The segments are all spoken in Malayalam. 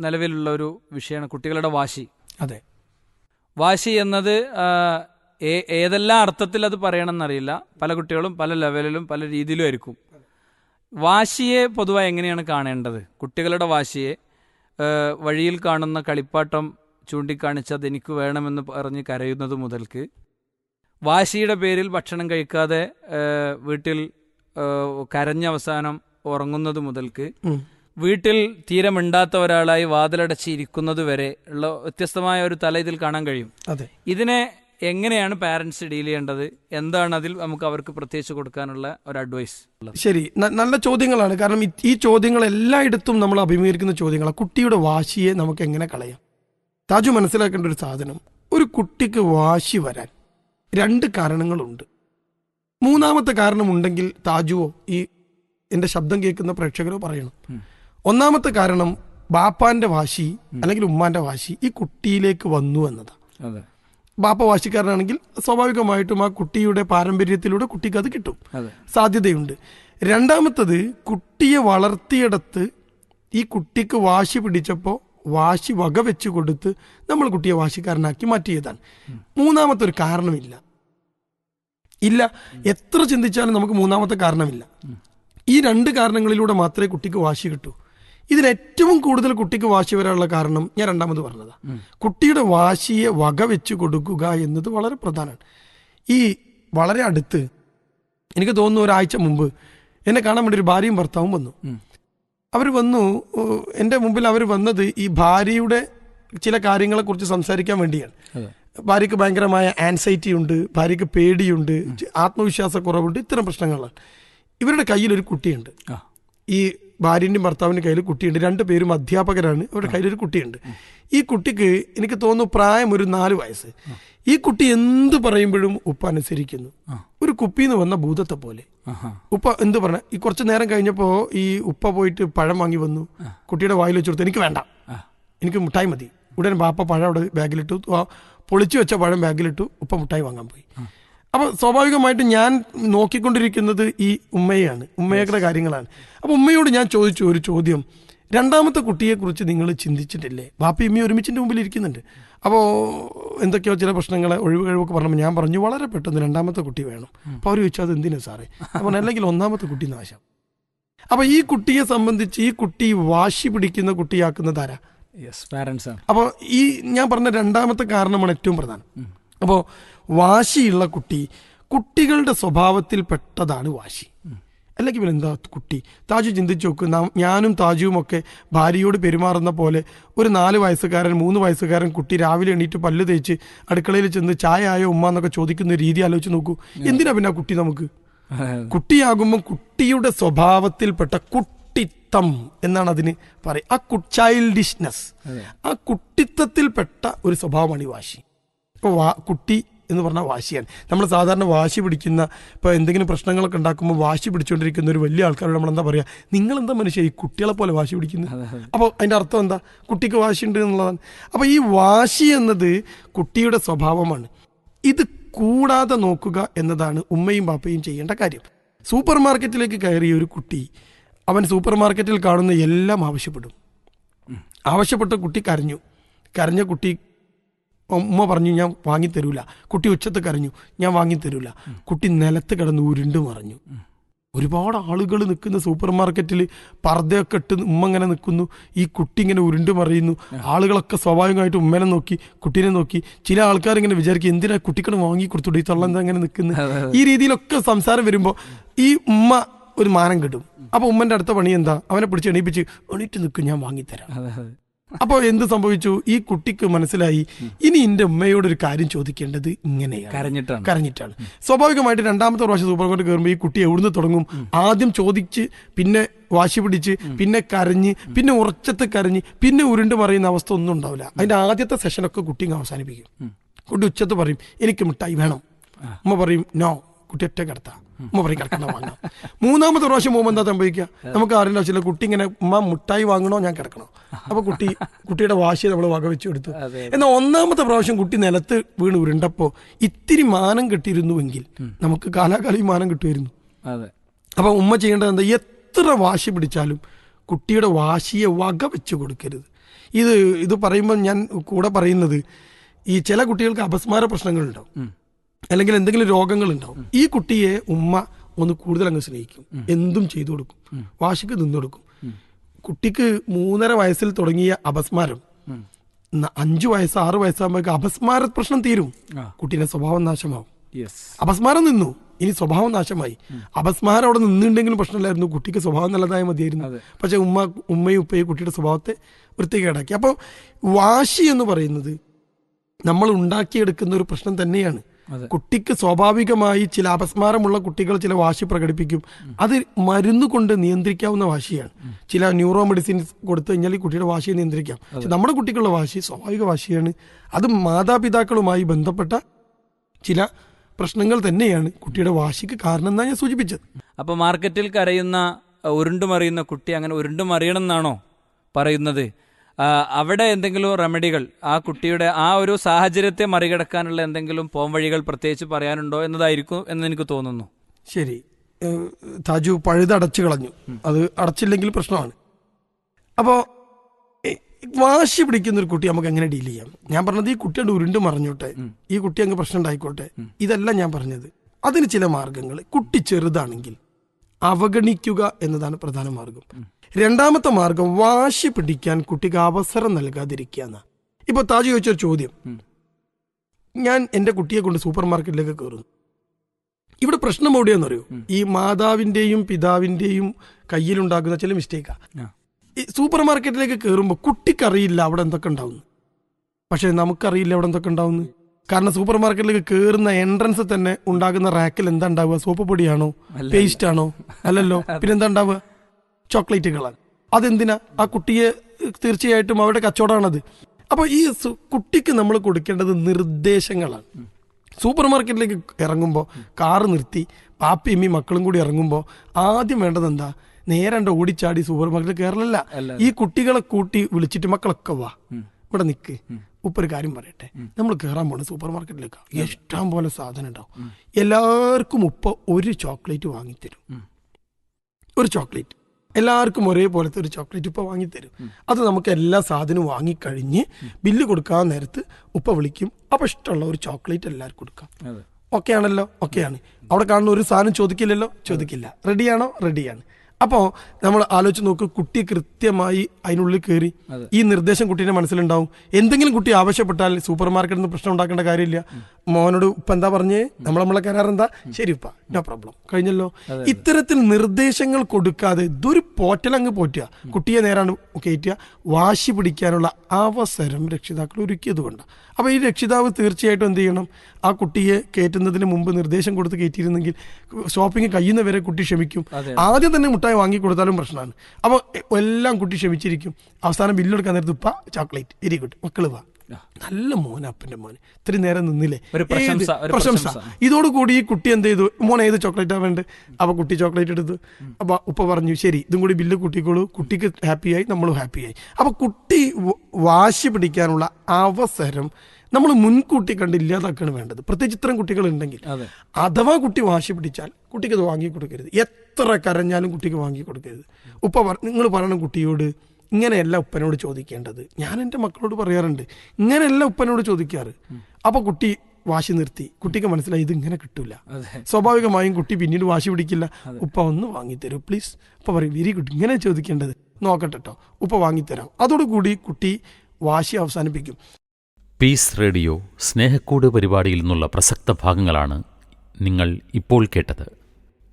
നിലവിലുള്ള ഒരു വിഷയമാണ് കുട്ടികളുടെ വാശി. അതെ. വാശി എന്നത് ഏതെല്ലാം അർത്ഥത്തിൽ അത് പറയണമെന്നറിയില്ല. പല കുട്ടികളും പല ലെവലിലും പല രീതിയിലും ആയിരിക്കും. വാശിയെ പൊതുവായി എങ്ങനെയാണ് കാണേണ്ടത്? കുട്ടികളുടെ വാശിയെ വഴിയിൽ കാണുന്ന കളിപ്പാട്ടം ചൂണ്ടിക്കാണിച്ചത് എനിക്ക് വേണമെന്ന് പറഞ്ഞ് കരയുന്നത് മുതൽക്ക് വാശിയുടെ പേരിൽ ഭക്ഷണം കഴിക്കാതെ വീട്ടിൽ കരഞ്ഞ അവസാനം ഉറങ്ങുന്നത് മുതൽക്ക്. വീട്ടിൽ തീരെ മിണ്ടാത്ത ഒരാളായി വാതിലടച്ച് ഇരിക്കുന്നത് വരെ ഉള്ള വ്യത്യസ്തമായ ഒരു തല ഇതിൽ കാണാൻ കഴിയും. അതെ. ഇതിനെ എങ്ങനെയാണ് പാരന്റ്സ് ഡീൽ ചെയ്യേണ്ടത്? എന്താണ് അതിൽ നമുക്ക് അവർക്ക് പ്രത്യേകിച്ച് കൊടുക്കാനുള്ള ഒരു അഡ്വൈസ് ശരി. നല്ല ചോദ്യങ്ങളാണ്. കാരണം ഈ- ഈ ചോദ്യങ്ങൾ എല്ലായിടത്തും നമ്മൾ അഭിമുഖീകരിക്കുന്ന ചോദ്യങ്ങളാണ് കുട്ടിയുടെ വാശിയെ നമുക്ക് എങ്ങനെ കളയാം? താജു മനസ്സിലാക്കേണ്ട ഒരു സാധനം. ഒരു കുട്ടിക്ക് വാശി വരാൻ രണ്ട് കാരണങ്ങളുണ്ട്. മൂന്നാമത്തെ കാരണമുണ്ടെങ്കിൽ താജുവോ ഈ എന്റെ ശബ്ദം കേൾക്കുന്ന പ്രേക്ഷകരോ പറയണം. ഒന്നാമത്തെ കാരണം ബാപ്പാന്റെ വാശി അല്ലെങ്കിൽ ഉമ്മാന്റെ വാശി ഈ കുട്ടിയിലേക്ക് വന്നു എന്നതാണ് ബാപ്പ വാശിക്കാരനാണെങ്കിൽ സ്വാഭാവികമായിട്ടും ആ കുട്ടിയുടെ പാരമ്പര്യത്തിലൂടെ കുട്ടിക്ക് അത് കിട്ടും. സാധ്യതയുണ്ട്. രണ്ടാമത്തത് കുട്ടിയെ വളർത്തിയെടുത്ത് ഈ കുട്ടിക്ക് വാശി പിടിച്ചപ്പോൾ വാശി വക വെച്ച് കൊടുത്ത് നമ്മൾ കുട്ടിയെ വാശിക്കാരനാക്കി മാറ്റിയതാണ്. മൂന്നാമത്തെ ഒരു കാരണമില്ല. ഇല്ല. എത്ര ചിന്തിച്ചാലും നമുക്ക് മൂന്നാമത്തെ കാരണമില്ല. ഈ രണ്ട് കാരണങ്ങളിലൂടെ മാത്രമേ കുട്ടിക്ക് വാശി കിട്ടൂ. ഇതിൽ ഏറ്റവും കൂടുതൽ കുട്ടിക്ക് വാശി വരാനുള്ള കാരണം ഞാൻ രണ്ടാമത് പറഞ്ഞതാ. കുട്ടിയുടെ വാശിയെ വക വെച്ച് കൊടുക്കുക എന്നത് വളരെ പ്രധാനമാണ്. ഈ വളരെ അടുത്ത് എനിക്ക് തോന്നുന്നു ഒരാഴ്ച മുമ്പ് എന്നെ കാണാൻ വേണ്ടി ഒരു ഭാര്യയും ഭർത്താവും വന്നു. അവർ വന്നു എന്റെ മുമ്പിൽ അവർ വന്നത് ഈ ഭാര്യയുടെ ചില കാര്യങ്ങളെക്കുറിച്ച് സംസാരിക്കാൻ വേണ്ടിയാണ്. ഭാര്യയ്ക്ക് ഭയങ്കരമായ ആൻസൈറ്റി ഉണ്ട് ഭാര്യയ്ക്ക് പേടിയുണ്ട് ആത്മവിശ്വാസക്കുറവുണ്ട് ഇത്തരം പ്രശ്നങ്ങളാണ്. ഇവരുടെ കയ്യിൽ ഒരു കുട്ടിയുണ്ട്. ഈ ഭാര്യന്റെയും ഭർത്താവിന്റെ കയ്യിൽ കുട്ടിയുണ്ട്. രണ്ട് പേരും അധ്യാപകരാണ്. അവരുടെ കയ്യിലൊരു കുട്ടിയുണ്ട്. ഈ കുട്ടിക്ക് എനിക്ക് തോന്നുന്നു പ്രായം ഒരു നാല് വയസ്സ്. ഈ കുട്ടി എന്ത് പറയുമ്പോഴും ഉപ്പ അനുസരിക്കുന്നു. ഒരു കുപ്പിന്ന് വന്ന ഭൂതത്തെ പോലെ. ഉപ്പ എന്ത് പറഞ്ഞ? ഈ കുറച്ച് നേരം കഴിഞ്ഞപ്പോൾ ഈ ഉപ്പ പോയിട്ട് പഴം വാങ്ങി വന്നു. കുട്ടിയുടെ വായിൽ വെച്ച് കൊടുത്തു. എനിക്ക് വേണ്ട. എനിക്ക് മുട്ടായി മതി. ഉടനെ ബാപ്പ പഴം അവിടെ ബാഗിലിട്ടു. പൊളിച്ചു വെച്ച പഴം ബാഗിലിട്ടു. ഉപ്പ മുട്ടായി വാങ്ങാൻ പോയി. അപ്പോൾ സ്വാഭാവികമായിട്ട് ഞാൻ നോക്കിക്കൊണ്ടിരിക്കുന്നത് ഈ ഉമ്മയാണ് ഉമ്മയുടെ കാര്യങ്ങളാണ്. അപ്പോൾ ഉമ്മയോട് ഞാൻ ചോദിച്ചു ഒരു ചോദ്യം. രണ്ടാമത്തെ കുട്ടിയെക്കുറിച്ച് നിങ്ങൾ ചിന്തിച്ചിട്ടില്ലേ? ബാപ്പി ഉമ്മയും ഒരുമിച്ചിന്റെ മുമ്പിൽ ഇരിക്കുന്നുണ്ട്. അപ്പോൾ എന്തൊക്കെയോ ചില പ്രശ്നങ്ങളെ ഒഴിവ് കഴിവൊക്കെ പറഞ്ഞപ്പോൾ ഞാൻ പറഞ്ഞു വളരെ പെട്ടെന്ന് രണ്ടാമത്തെ കുട്ടി വേണം. അപ്പോൾ അവർ ചോദിച്ചു അത് എന്തിനാ സാറേ അപ്പോൾ അല്ലെങ്കിൽ ഒന്നാമത്തെ കുട്ടി നാശം. അപ്പോൾ ഈ കുട്ടിയെ സംബന്ധിച്ച് ഈ കുട്ടി വാശി പിടിക്കുന്ന കുട്ടിയാക്കുന്നത് ആരാ? യെസ് പാരൻസ് ആണ്. അപ്പോൾ ഈ ഞാൻ പറഞ്ഞ രണ്ടാമത്തെ കാരണമാണ് ഏറ്റവും പ്രധാനം. അപ്പോൾ വാശിയുള്ള കുട്ടി കുട്ടികളുടെ സ്വഭാവത്തിൽ പെട്ടതാണ് വാശി. അല്ലെങ്കിൽ പിന്നെ എന്താ കുട്ടി? താജു ചിന്തിച്ചു നോക്ക്. നാം- ഞാനും താജുവും ഒക്കെ ഭാര്യയോട് പെരുമാറുന്ന പോലെ ഒരു നാല് വയസ്സുകാരൻ മൂന്ന് വയസ്സുകാരൻ കുട്ടി രാവിലെ എണീറ്റ് പല്ല് തേച്ച് അടുക്കളയിൽ ചെന്ന് ചായ ആയോ ഉമ്മ എന്നൊക്കെ ചോദിക്കുന്ന രീതി ആലോചിച്ച് നോക്കൂ. എന്തിനാ പിന്നെ കുട്ടി നമുക്ക്? കുട്ടിയാകുമ്പോൾ കുട്ടിയുടെ സ്വഭാവത്തിൽപ്പെട്ട കുട്ടിത്തം എന്നാണ് അതിന് പറയുക ആ കു ചൈൽഡിഷ്നെസ് ആ കുട്ടിത്തത്തിൽപ്പെട്ട ഒരു സ്വഭാവമാണ് ഈ വാശി. ഇപ്പോൾ കുട്ടി എന്ന് പറഞ്ഞാൽ വാശിയാണ്. നമ്മൾ സാധാരണ വാശി പിടിക്കുന്ന ഇപ്പോൾ എന്തെങ്കിലും പ്രശ്നങ്ങളൊക്കെ ഉണ്ടാക്കുമ്പോൾ വാശി പിടിച്ചുകൊണ്ടിരിക്കുന്ന ഒരു വലിയ ആൾക്കാരോട് നമ്മൾ എന്താ പറയുക നിങ്ങളെന്താ മനുഷ്യ ഈ കുട്ടികളെ പോലെ വാശി പിടിക്കുന്നത്? അപ്പോൾ അതിന്റെ അർത്ഥം എന്താ? കുട്ടിക്ക് വാശിയുണ്ട് എന്നുള്ളതാണ്. അപ്പോൾ ഈ വാശി എന്നത് കുട്ടിയുടെ സ്വഭാവമാണ്. ഇത് കൂടാതെ നോക്കുക എന്നതാണ് ഉമ്മയും പാപ്പയും ചെയ്യേണ്ട കാര്യം. സൂപ്പർ മാർക്കറ്റിലേക്ക് കയറിയ ഒരു കുട്ടി അവൻ സൂപ്പർ മാർക്കറ്റിൽ കാണുന്ന എല്ലാം ആവശ്യപ്പെടും. ആവശ്യപ്പെട്ട കുട്ടി കരഞ്ഞു. കരഞ്ഞ കുട്ടി ഉമ്മ പറഞ്ഞു ഞാൻ വാങ്ങിത്തരൂല. കുട്ടി ഉച്ചത്ത് കരഞ്ഞു ഞാൻ വാങ്ങിത്തരൂല. കുട്ടി നിലത്ത് കിടന്ന് ഉരുണ്ട് മറിഞ്ഞു. ഒരുപാട് ആളുകൾ നിൽക്കുന്ന സൂപ്പർ മാർക്കറ്റിൽ പർദ്ദയൊക്കെ ഇട്ട് ഉമ്മ ഇങ്ങനെ നിൽക്കുന്നു. ഈ കുട്ടി ഇങ്ങനെ ഉരുണ്ട് മറിയുന്നു. ആളുകളൊക്കെ സ്വാഭാവികമായിട്ട് ഉമ്മനെ നോക്കി കുട്ടീനെ നോക്കി. ചില ആൾക്കാർ ഇങ്ങനെ വിചാരിക്കും എന്തിനാ കുട്ടിക്കണ് വാങ്ങി കൊടുത്തു ഈ തള്ള എന്താ ഇങ്ങനെ നിൽക്കുന്നത് ഈ രീതിയിലൊക്കെ സംസാരം വരുമ്പോൾ ഈ ഉമ്മ ഒരു മാനം കിട്ടും. അപ്പൊ ഉമ്മന്റെ അടുത്ത പണി എന്താ? അവനെ പിടിച്ച് എണീപ്പിച്ച് എണീറ്റ് നിൽക്കും ഞാൻ വാങ്ങിത്തരാം. അപ്പോൾ എന്ത് സംഭവിച്ചു? ഈ കുട്ടിക്ക് മനസ്സിലായി ഇനി എന്റെ ഉമ്മയോട് ഒരു കാര്യം ചോദിക്കേണ്ടത് ഇങ്ങനെയാണ്. കരഞ്ഞിട്ടാണ്. കരഞ്ഞിട്ടാണ്. സ്വാഭാവികമായിട്ട് രണ്ടാമത്തെ പ്രാവശ്യം സൂപ്പർ മാർക്കറ്റ് കയറുമ്പോൾ ഈ കുട്ടി എവിടുന്ന് തുടങ്ങും? ആദ്യം ചോദിച്ച് പിന്നെ വാശി പിടിച്ച് പിന്നെ കരഞ്ഞ് പിന്നെ ഉറച്ചത്ത് കരഞ്ഞ് പിന്നെ ഉരുണ്ട് പറയുന്ന അവസ്ഥ ഒന്നും ഉണ്ടാവില്ല. അതിന്റെ ആദ്യത്തെ സെഷനൊക്കെ കുട്ടി അവസാനിപ്പിക്കും. കുട്ടി ഉച്ചത്ത് പറയും എനിക്ക് മിഠായി വേണം. അമ്മ പറയും നോ കുട്ടി ഒറ്റ കിടത്താം. ഉമ്മ പറയും വാങ്ങാം മൂന്നാമത്തെ പ്രാവശ്യം പോകുമ്പോൾ എന്താ സംഭവിക്കുക? നമുക്ക് അറിയേണ്ട ആവശ്യമില്ല കുട്ടി ഇങ്ങനെ ഉമ്മ മുട്ടായി വാങ്ങണോ ഞാൻ കിടക്കണോ? അപ്പൊ കുട്ടി കുട്ടിയുടെ വാശി നമ്മൾ വകവെച്ച് കൊടുത്തു. എന്നാൽ ഒന്നാമത്തെ പ്രാവശ്യം കുട്ടി നിലത്ത് വീണ് ഉരുണ്ടപ്പോ ഇത്തിരി മാനം കിട്ടിയിരുന്നുവെങ്കിൽ നമുക്ക് കാലാകാലം മാനം കിട്ടുമായിരുന്നു. അപ്പൊ ഉമ്മ ചെയ്യേണ്ടത് എന്താ? എത്ര വാശി പിടിച്ചാലും കുട്ടിയുടെ വാശിയെ വക വെച്ച് കൊടുക്കരുത്. ഇത് ഇത് പറയുമ്പോൾ ഞാൻ കൂടെ പറയുന്നത് ഈ ചില കുട്ടികൾക്ക് അപസ്മാര പ്രശ്നങ്ങളുണ്ടാവും. അല്ലെങ്കിൽ എന്തെങ്കിലും രോഗങ്ങൾ ഉണ്ടാവും ഈ കുട്ടിയെ ഉമ്മ ഒന്ന് കൂടുതൽ അങ്ങ് സ്നേഹിക്കും. എന്തും ചെയ്തു കൊടുക്കും. വാശിക്ക് നിന്നു കൊടുക്കും. കുട്ടിക്ക് മൂന്നര വയസ്സിൽ തുടങ്ങിയ അപസ്മാരം. അഞ്ചു വയസ്സ് ആറ് വയസ്സാകുമ്പോഴേക്ക് അപസ്മാര പ്രശ്നം തീരും. കുട്ടീന്റെ സ്വഭാവം നാശമാവും. അപസ്മാരം നിന്നു. ഇനി സ്വഭാവം നാശമായി. അപസ്മാരം അവിടെ നിന്നുണ്ടെങ്കിലും പ്രശ്നമില്ലായിരുന്നു. കുട്ടിക്ക് സ്വഭാവം നല്ലതായ മതിയായിരുന്നു. പക്ഷെ ഉമ്മ ഉമ്മയും ഉപ്പയും കുട്ടിയുടെ സ്വഭാവത്തെ വൃത്തികേടാക്കി. അപ്പോൾ വാശി എന്ന് പറയുന്നത് നമ്മൾ ഉണ്ടാക്കിയെടുക്കുന്ന ഒരു പ്രശ്നം തന്നെയാണ്. കുട്ടിക്ക് സ്വാഭാവികമായി ചില അപസ്മാരമുള്ള കുട്ടികൾ ചില വാശി പ്രകടിപ്പിക്കും. അത് മരുന്ന് കൊണ്ട് നിയന്ത്രിക്കാവുന്ന വാശിയാണ്. ചില ന്യൂറോ മെഡിസിൻസ് കൊടുത്തു കഴിഞ്ഞാൽ ഈ കുട്ടിയുടെ വാശിയെ നിയന്ത്രിക്കാം. പക്ഷെ നമ്മുടെ കുട്ടികളുടെ വാശി സ്വാഭാവിക വാശിയാണ്. അത് മാതാപിതാക്കളുമായി ബന്ധപ്പെട്ട ചില പ്രശ്നങ്ങൾ തന്നെയാണ് കുട്ടിയുടെ വാശിക്ക് കാരണം എന്നാണ് ഞാൻ സൂചിപ്പിച്ചത്. അപ്പോൾ മാർക്കറ്റിൽ കരയുന്ന ഉരുണ്ടുമറിയുന്ന കുട്ടി അങ്ങനെ ഉരുണ്ടുമറിയണം എന്നാണോ പറയുന്നത്? അവിടെ എന്തെങ്കിലും റെമഡികൾ ആ കുട്ടിയുടെ ആ ഒരു സാഹചര്യത്തെ മറികടക്കാനുള്ള എന്തെങ്കിലും പോംവഴികൾ പ്രത്യേകിച്ച് പറയാനുണ്ടോ എന്നതായിരിക്കും എന്ന് എനിക്ക് തോന്നുന്നു. ശരി. താജു പഴുത് അടച്ചു കളഞ്ഞു. അത് അടച്ചില്ലെങ്കിൽ പ്രശ്നമാണ്. അപ്പോൾ വാശി പിടിക്കുന്ന ഒരു കുട്ടി നമുക്ക് എങ്ങനെ ഡീൽ ചെയ്യാം? ഞാൻ പറഞ്ഞത് ഈ കുട്ടിയുടെ ഉരുണ്ട് മറിഞ്ഞോട്ടെ. ഈ കുട്ടി അങ്ങ് പ്രശ്നം ഉണ്ടായിക്കോട്ടെ. ഇതല്ല ഞാൻ പറഞ്ഞത്. അതിന് ചില മാർഗങ്ങൾ. കുട്ടി ചെറുതാണെങ്കിൽ അവഗണിക്കുക എന്നതാണ് പ്രധാന മാർഗം. രണ്ടാമത്തെ മാർഗം വാശി പിടിക്കാൻ കുട്ടിക്ക് അവസരം നൽകാതിരിക്കുക എന്നാ ഇപ്പൊ താജ് ചോദിച്ചൊരു ചോദ്യം. ഞാൻ എന്റെ കുട്ടിയെ കൊണ്ട് സൂപ്പർ മാർക്കറ്റിലേക്ക് കയറുന്നു. ഇവിടെ പ്രശ്നം എവിടെയാണെന്നറിയോ? ഈ മാതാവിന്റെയും പിതാവിന്റെയും കയ്യിലുണ്ടാക്കുന്ന ചില മിസ്റ്റേക്കാ. ഈ സൂപ്പർ മാർക്കറ്റിലേക്ക് കയറുമ്പോൾ കുട്ടിക്കറിയില്ല അവിടെ എന്തൊക്കെ ഉണ്ടാവുന്നു? പക്ഷെ നമുക്കറിയില്ല അവിടെ എന്തൊക്കെ ഉണ്ടാവുന്നു? കാരണം സൂപ്പർ മാർക്കറ്റിലേക്ക് കയറുന്ന എൻട്രൻസ് തന്നെ ഉണ്ടാകുന്ന റാക്കിൽ എന്താ ഉണ്ടാവുക? സോപ്പ് പൊടിയാണോ? പേസ്റ്റ് ആണോ? അല്ലല്ലോ. പിന്നെന്താ ഉണ്ടാവുക? ചോക്ലേറ്റുകളാണ് അതെന്തിനാ? ആ കുട്ടിയെ തീർച്ചയായിട്ടും അവരുടെ കച്ചവടമാണത്. അപ്പോൾ ഈ കുട്ടിക്ക് നമ്മൾ കൊടുക്കേണ്ടത് നിർദ്ദേശങ്ങളാണ്. സൂപ്പർ മാർക്കറ്റിലേക്ക് ഇറങ്ങുമ്പോൾ കാറ് നിർത്തി പാപ്പി അമ്മി മക്കളും കൂടി ഇറങ്ങുമ്പോൾ ആദ്യം വേണ്ടത് എന്താ? നേരണ്ട് ഓടിച്ചാടി സൂപ്പർ മാർക്കറ്റിൽ കയറലല്ല ഈ കുട്ടികളെ കൂട്ടി വിളിച്ചിട്ട് മക്കളൊക്കെ വാ. ഇവിടെ നിൽക്ക് ഉപ്പ ഒരു കാര്യം പറയട്ടെ. നമ്മൾ കയറാൻ പോണ സൂപ്പർ മാർക്കറ്റിലേക്ക് ഇഷ്ടം പോലെ സാധനം ഉണ്ടാവും. എല്ലാവർക്കും ഉപ്പ ഒരു ചോക്ലേറ്റ് വാങ്ങിത്തരും. ഒരു ചോക്ലേറ്റ്. എല്ലാവർക്കും ഒരേപോലത്തെ ഒരു ചോക്ലേറ്റ് ഉപ്പ വാങ്ങിത്തരും. അത് നമുക്ക് എല്ലാ സാധനവും വാങ്ങിക്കഴിഞ്ഞ് ബില്ല് കൊടുക്കാൻ നേരത്ത് ഉപ്പ വിളിക്കും. അപ്പൊ ഇഷ്ടമുള്ള ഒരു ചോക്ലേറ്റ് എല്ലാവർക്കും കൊടുക്കാം. ഓക്കെ ആണല്ലോ ഓക്കെ ആണ് അവിടെ കാണുന്ന ഒരു സാധനം ചോദിക്കില്ലല്ലോ? ചോദിക്കില്ല. റെഡിയാണോ റെഡിയാണ് അപ്പോൾ നമ്മൾ ആലോചിച്ച് നോക്ക് കുട്ടി കൃത്യമായി അതിനുള്ളിൽ കയറി. ഈ നിർദ്ദേശം കുട്ടീന്റെ മനസ്സിലുണ്ടാവും. എന്തെങ്കിലും കുട്ടി ആവശ്യപ്പെട്ടാൽ സൂപ്പർ മാർക്കറ്റിൽ നിന്ന് പ്രശ്നം ഉണ്ടാക്കേണ്ട കാര്യമില്ല. മോനോട് ഉപ്പ എന്താ പറഞ്ഞേ? നമ്മൾ നമ്മളെ കരാർ എന്താ ശരി ഉപ്പ നോ പ്രോബ്ലം കഴിഞ്ഞല്ലോ. ഇത്തരത്തിൽ നിർദ്ദേശങ്ങൾ കൊടുക്കാതെ ഇതൊരു പോറ്റലങ്ങ് പോറ്റുക. കുട്ടിയെ നേരാണ് കയറ്റുക. വാശി പിടിക്കാനുള്ള അവസരം രക്ഷിതാക്കൾ ഒരുക്കിയത് കൊണ്ട്. അപ്പോൾ ഈ രക്ഷിതാവ് തീർച്ചയായിട്ടും എന്ത് ചെയ്യണം? ആ കുട്ടിയെ കയറ്റുന്നതിന് മുമ്പ് നിർദ്ദേശം കൊടുത്ത് കയറ്റിയിരുന്നെങ്കിൽ ഷോപ്പിംഗ് കഴിയുന്നവരെ കുട്ടി ക്ഷമിക്കും. ആദ്യം തന്നെ മുട്ടായി വാങ്ങി കൊടുത്താലും പ്രശ്നമാണ്. അപ്പോൾ എല്ലാം കുട്ടി ക്ഷമിച്ചിരിക്കും. അവസാനം ബില്ലെടുക്കാൻ നേരത്ത് ഉപ്പ ചോക്ലേറ്റ് വെരി ഗുഡ് മക്കൾ വാ. നല്ല മോൻ അപ്പന്റെ മോൻ ഇത്ര നേരം നിന്നില്ലേ? ഒരു പ്രശംസ. ഇതോടുകൂടി ഈ കുട്ടി എന്ത് ചെയ്തു? മോൻ ഏത് ചോക്ലേറ്റാ വേണ്ടത്? അപ്പൊ കുട്ടി ചോക്ലേറ്റ് എടുത്തു. അപ്പൊ ഉപ്പ പറഞ്ഞു ശരി ഇതും കൂടി ബില്ല് കൂട്ടിക്കോളൂ. കുട്ടിക്ക് ഹാപ്പിയായി നമ്മളും ഹാപ്പിയായി അപ്പൊ കുട്ടി വാശി പിടിക്കാനുള്ള അവസരം നമ്മൾ മുൻകൂട്ടി കണ്ട് ഇല്ലാതാക്കുകയാണ് വേണ്ടത്. പ്രത്യേകിച്ച് ഇത്തരം കുട്ടികൾ ഉണ്ടെങ്കിൽ അതെ. അഥവാ കുട്ടി വാശി പിടിച്ചാൽ കുട്ടിക്ക് അത് വാങ്ങി കൊടുക്കരുത്. എത്ര കരഞ്ഞാലും കുട്ടിക്ക് വാങ്ങി കൊടുക്കരുത്. ഉപ്പ നിങ്ങൾ പറയണം കുട്ടിയോട് ഇങ്ങനെയല്ല ഉപ്പനോട് ചോദിക്കേണ്ടത്. ഞാൻ എന്റെ മക്കളോട് പറയാറുണ്ട് ഇങ്ങനെയല്ല ഉപ്പനോട് ചോദിക്കാറ്. അപ്പൊ കുട്ടി വാശി നിർത്തി. കുട്ടിക്ക് മനസ്സിലായി ഇത് ഇങ്ങനെ കിട്ടില്ല സ്വാഭാവികമായും കുട്ടി പിന്നീട് വാശി പിടിക്കില്ല. ഉപ്പ ഒന്ന് വാങ്ങിത്തരൂ പ്ലീസ്. ഉപ്പ പറയും വെരി ഗുഡ് ഇങ്ങനെ ചോദിക്കേണ്ടത്. നോക്കട്ടെ കേട്ടോ ഉപ്പ വാങ്ങിത്തരാം അതോടുകൂടി കുട്ടി വാശി അവസാനിപ്പിക്കും. പീസ് റേഡിയോ സ്നേഹക്കൂട് പരിപാടിയിൽ നിന്നുള്ള പ്രസക്ത ഭാഗങ്ങളാണ് നിങ്ങൾ ഇപ്പോൾ കേട്ടത്.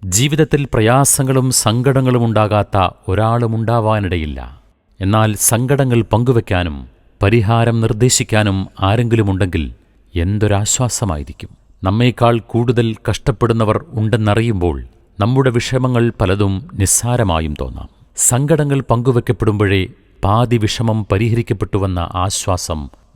ജീവിതത്തിൽ പ്രയാസങ്ങളും സങ്കടങ്ങളും ഉണ്ടാകാത്ത ഒരാളും ഉണ്ടാവാനിടയില്ല. എന്നാൽ സങ്കടങ്ങൾ പങ്കുവെക്കാനും പരിഹാരം നിർദ്ദേശിക്കാനും ആരെങ്കിലുമുണ്ടെങ്കിൽ എന്തൊരാശ്വാസമായിരിക്കും? നമ്മേക്കാൾ കൂടുതൽ കഷ്ടപ്പെടുന്നവർ ഉണ്ടെന്നറിയുമ്പോൾ നമ്മുടെ വിഷമങ്ങൾ പലതും നിസ്സാരമായും തോന്നാം. സങ്കടങ്ങൾ പങ്കുവെക്കപ്പെടുമ്പോഴേ പാതി വിഷമം പരിഹരിക്കപ്പെട്ടുവെന്ന ആശ്വാസം